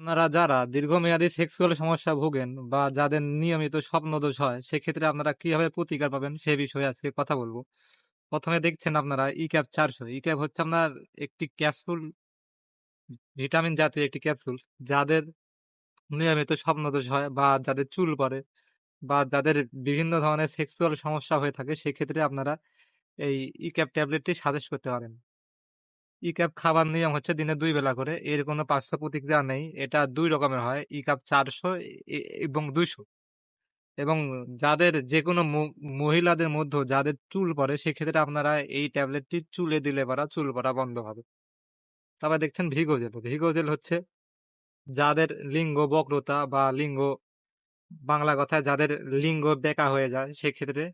আপনারা যারা দীর্ঘমেয়াদী সেক্সুয়াল সমস্যা ভোগেন বা যাদের নিয়মিত স্বপ্নদোষ হয়, সেক্ষেত্রে আপনারা কীভাবে প্রতিকার পাবেন সে বিষয়ে আজকে কথা বলব। প্রথমে দেখছেন আপনারা ই ক্যাপ চারশো। ই ক্যাপ হচ্ছে আপনার একটি ক্যাপসুল ভিটামিন জাতীয় একটি ক্যাপসুল যাদের নিয়মিত স্বপ্নদোষ হয় বা যাদের চুল পড়ে বা যাদের বিভিন্ন ধরনের সেক্সুয়াল সমস্যা হয়ে থাকে, সেক্ষেত্রে আপনারা এই ই ক্যাপ ট্যাবলেটটি সাজেস্ট করতে পারেন। ই ক্যাপ খাবার নিয়ম হচ্ছে দিনে দুই বেলা করে। এর কোনো পার্শ্ব প্রতিক্রিয়া নেই। এটা দুই রকমের হয়। ই কাপ চারশো এবং দুইশো। এবং যাদের যে কোনো মহিলাদের মধ্যে যাদের চুল পড়ে, সেক্ষেত্রে আপনারা এই ট্যাবলেটটি চুলে দিলে পারা চুল পড়া বন্ধ হবে। তারপর দেখছেন ভিগোজেল ভিগোজেল হচ্ছে যাদের লিঙ্গ বক্রতা বা লিঙ্গ, বাংলা কথায় যাদের লিঙ্গ বেকা হয়ে যায়, সেক্ষেত্রে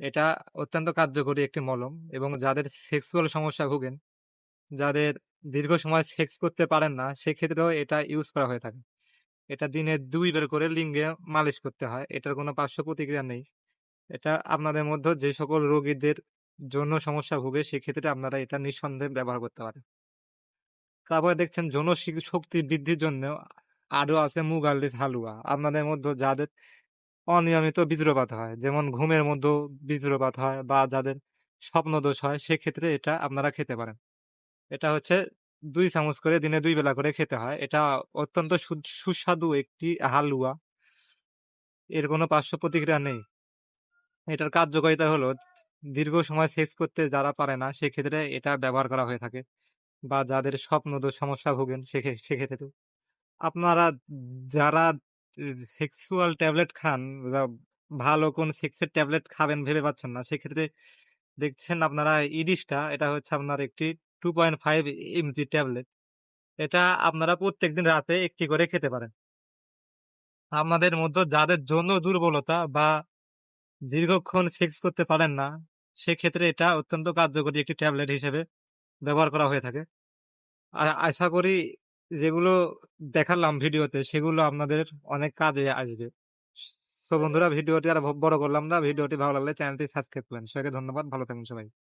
এটা অত্যন্ত কার্যকরী একটি মলম। এবং যাদের সেক্সুয়াল সমস্যা ভোগেন যাদের দীর্ঘ সময় সেক্স করতে পারেন না, সেক্ষেত্রেও এটা ইউজ করা হয়ে থাকে। এটা দিনে দুই বের করে লিঙ্গে মালিশ করতে হয়, এটার কোনো পার্শ্ব প্রতিক্রিয়া নেই। এটা আপনাদের মধ্যে যে সকল রোগীদের জন্য সমস্যা ভোগে, সেক্ষেত্রে আপনারা এটা নিঃসন্দেহে ব্যবহার করতে পারেন। তারপরে দেখছেন যৌন শক্তি বৃদ্ধির জন্য আরও আছে মুগাল্লিস হালুয়া। আপনাদের মধ্যে যাদের অনিয়মিত বীজ্রপাত হয়, যেমন ঘুমের মধ্যে বীজ্রপাত হয় বা যাদের স্বপ্নদোষ হয়, সেক্ষেত্রে এটা আপনারা খেতে পারেন। এটা হচ্ছে দুই চামচ করে দিনে দুই বেলা করে খেতে হয়। এটা অত্যন্ত সুস্বাদু একটি হালুয়া। এর কোনো পার্শ্ব প্রতিক্রিয়া নেই। এটার কার্যকারিতা হলো দীর্ঘ সময় সেক্স করতে যারা পারে না, সেক্ষেত্রে এটা ব্যবহার করা হয়ে থাকে বা যাদের স্বপ্নদোষ সমস্যা ভোগেন সেক্ষে- সেক্ষেত্রে। আপনারা যারা সেক্সুয়াল ট্যাবলেট খান ভালো কোন সেক্সের ট্যাবলেট খাবেন ভেবে পাচ্ছেন না, সেক্ষেত্রে দেখছেন আপনারা ইডিসটা, এটা হচ্ছে আপনার একটি two point five MG tablet এটা আপনারা প্রত্যেকদিন রাতে একটি করে খেতে পারেন। আপনাদের মধ্যে যাদের জন্য দুর্বলতা বা দীর্ঘক্ষণ সেক্স করতে পারেন না, সেক্ষেত্রে এটা অত্যন্ত কার্যকরী একটি ট্যাবলেট হিসেবে ব্যবহার করা হয়ে থাকে। আর আশা করি যেগুলো দেখালাম ভিডিওতে, সেগুলো আপনাদের অনেক কাজে আসবে। তো বন্ধুরা, ভিডিওটি আর বড় করলাম না। ভিডিওটি ভালো লাগলে চ্যানেলটি সাবস্ক্রাইব করেন। সবাইকে ধন্যবাদ। ভালো থাকুন সবাই।